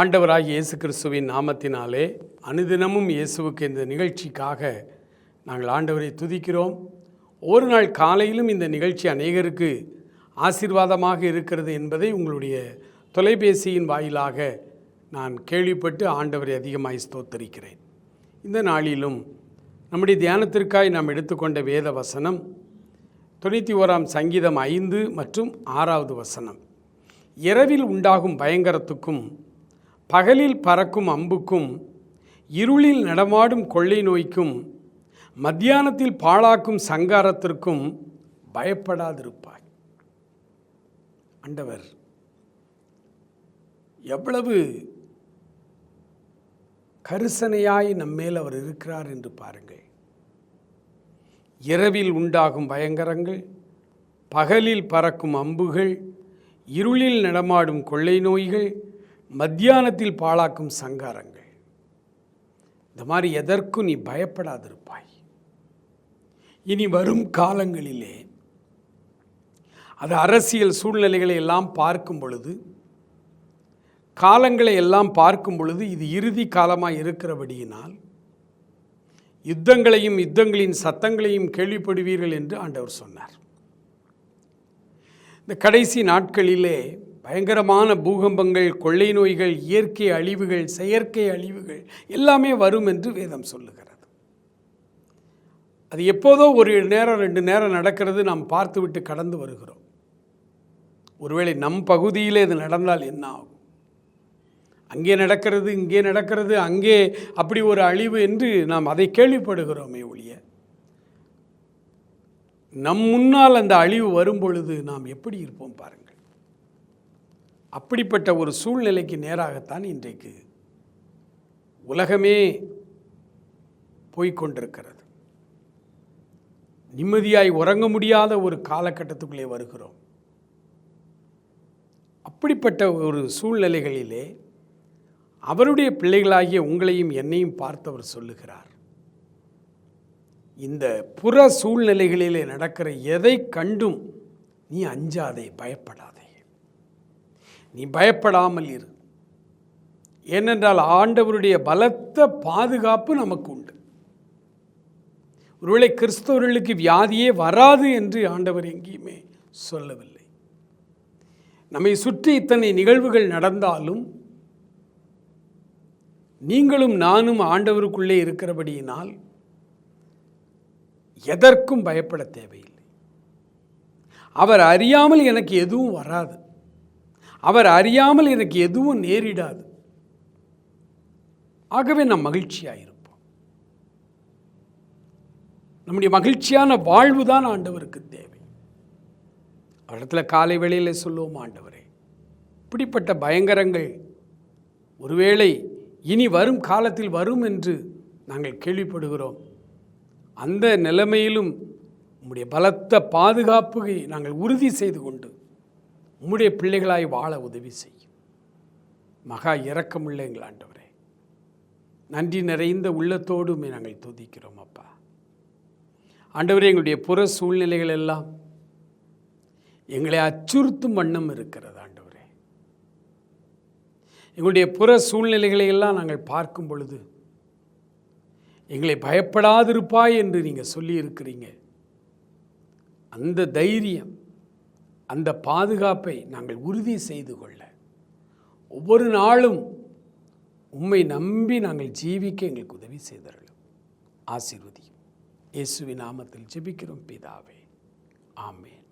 ஆண்டவராக இயேசு கிறிஸ்துவின் நாமத்தினாலே அனுதினமும் இயேசுவுக்கு இந்த நிகழ்ச்சிக்காக நாங்கள் ஆண்டவரை துதிக்கிறோம். ஒரு நாள் காலையிலும் இந்த நிகழ்ச்சி அநேகருக்கு ஆசீர்வாதமாக இருக்கிறது என்பதை உங்களுடைய தொலைபேசியின் வாயிலாக நான் கேள்விப்பட்டு ஆண்டவரை அதிகமாய் ஸ்தோத்தரிக்கிறேன். இந்த நாளிலும் நம்முடைய தியானத்திற்காய் நாம் எடுத்துக்கொண்ட வேத வசனம் தொண்ணூற்றி ஓராம் சங்கீதம் ஐந்து மற்றும் ஆறாவது வசனம். இரவில் உண்டாகும் பயங்கரத்துக்கும் பகலில் பறக்கும் அம்புக்கும் இருளில் நடமாடும் கொள்ளை நோய்க்கும் மத்தியானத்தில் பாழாக்கும் சங்காரத்திற்கும் பயப்படாதிருப்பாய். அண்டவர் எவ்வளவு கரிசனையாய் நம்மேல் அவர் இருக்கிறார் என்று பாருங்கள். இரவில் உண்டாகும் பயங்கரங்கள் பகலில் பறக்கும் அம்புகள் இருளில் நடமாடும் கொள்ளை நோய்கள் மத்தியானத்தில் பாழாக்கும் சங்காரங்கள். இந்த மாதிரி எதற்கும் நீ பயப்படாதிருப்பாய். இனி வரும் காலங்களிலே அது அரசியல் சூழ்நிலைகளை எல்லாம் பார்க்கும் பொழுது காலங்களை எல்லாம் பார்க்கும் பொழுது இது இறுதி காலமாக இருக்கிறபடியினால் யுத்தங்களையும் யுத்தங்களின் சத்தங்களையும் கேள்விப்படுவீர்கள் என்று ஆண்டவர் சொன்னார். இந்த கடைசி நாட்களிலே பயங்கரமான பூகம்பங்கள் கொள்ளை நோய்கள் இயற்கை அழிவுகள் செயற்கை அழிவுகள் எல்லாமே வரும் என்று வேதம் சொல்லுகிறது. அது எப்போதோ ஒரு நேரம் ரெண்டு நேரம் நடக்கிறது நாம் பார்த்துவிட்டு கடந்து வருகிறோம். ஒருவேளை நம் பகுதியிலே இது நடந்தால் என்ன ஆகும்? அங்கே நடக்கிறது இங்கே நடக்கிறது அங்கே அப்படி ஒரு அழிவு என்று நாம் அதை கேள்விப்படுகிறோமே ஒழிய நம் முன்னால் அந்த அழிவு வரும் பொழுது நாம் எப்படி இருப்போம் பாருங்கள். அப்படிப்பட்ட ஒரு சூழ்நிலைக்கு நேராகத்தான் இன்றைக்கு உலகமே போய்கொண்டிருக்கிறது நிம்மதியாய் உறங்க முடியாத ஒரு காலகட்டத்துக்குள்ளே வருகிறோம். அப்படிப்பட்ட ஒரு சூழ்நிலைகளிலே அவருடைய பிள்ளைகளாகிய உங்களையும் என்னையும் பார்த்தவர் சொல்லுகிறார் இந்த புற சூழ்நிலைகளிலே நடக்கிற எதை கண்டும் நீ அஞ்சாதே பயப்படாதே. நீ பயப்படாமல் இரு. ஏனென்றால் ஆண்டவருடைய பலத்த பாதுகாப்பு நமக்கு உண்டு ஒருவேளை கிறிஸ்தவர்களுக்கு வியாதியே வராது என்று ஆண்டவர் எங்கேயுமே சொல்லவில்லை. நம்மை சுற்றி இத்தனை நிகழ்வுகள் நடந்தாலும் நீங்களும் நானும் ஆண்டவருக்குள்ளே இருக்கிறபடியினால் எதற்கும் பயப்பட தேவையில்லை. அவர் அறியாமல் எனக்கு எதுவும் வராது. அவர் அறியாமல் எனக்கு எதுவும் நேரிடாது. ஆகவே நாம் மகிழ்ச்சியாக இருப்போம் நம்முடைய மகிழ்ச்சியான வாழ்வு தான் ஆண்டவருக்கு தேவை. அவரிடத்தில் காலை வேளையில் சொல்லுவோம் ஆண்டவரே இப்படிப்பட்ட பயங்கரங்கள் ஒருவேளை இனி வரும் காலத்தில் வரும் என்று நாங்கள் கேள்விப்படுகிறோம். அந்த நிலைமையிலும் உம்முடைய பலத்த பாதுகாப்புகை நாங்கள் உறுதி செய்து கொண்டு உம்முடைய பிள்ளைகளாய் வாழ உதவி செய்யும் மகா இரக்கமுள்ள எங்கள் ஆண்டவரே. நன்றி நிறைந்த உள்ளத்தோடும் நாங்கள் துதிக்கிறோம் அப்பா. ஆண்டவரே எங்களுடைய புற சூழ்நிலைகள் எல்லாம் எங்களை அச்சுறுத்தும் வண்ணம் இருக்கிறது ஆண்டவரே. எங்களுடைய புற சூழ்நிலைகளை எல்லாம் நாங்கள் பார்க்கும் பொழுது எங்களை பயப்படாதிருப்பாய் என்று நீங்கள் சொல்லியிருக்கிறீங்க. அந்த தைரியம் அந்த பாதுகாப்பை நாங்கள் உறுதி செய்து கொள்ள. ஒவ்வொரு நாளும் உம்மை நம்பி நாங்கள் ஜீவிக்க எங்களுக்கு உதவி செய்தார்கள் ஆசீர்வதியும். இயேசுவின் நாமத்தில் ஜெபிக்கிறோம் பிதாவே. ஆமேன்.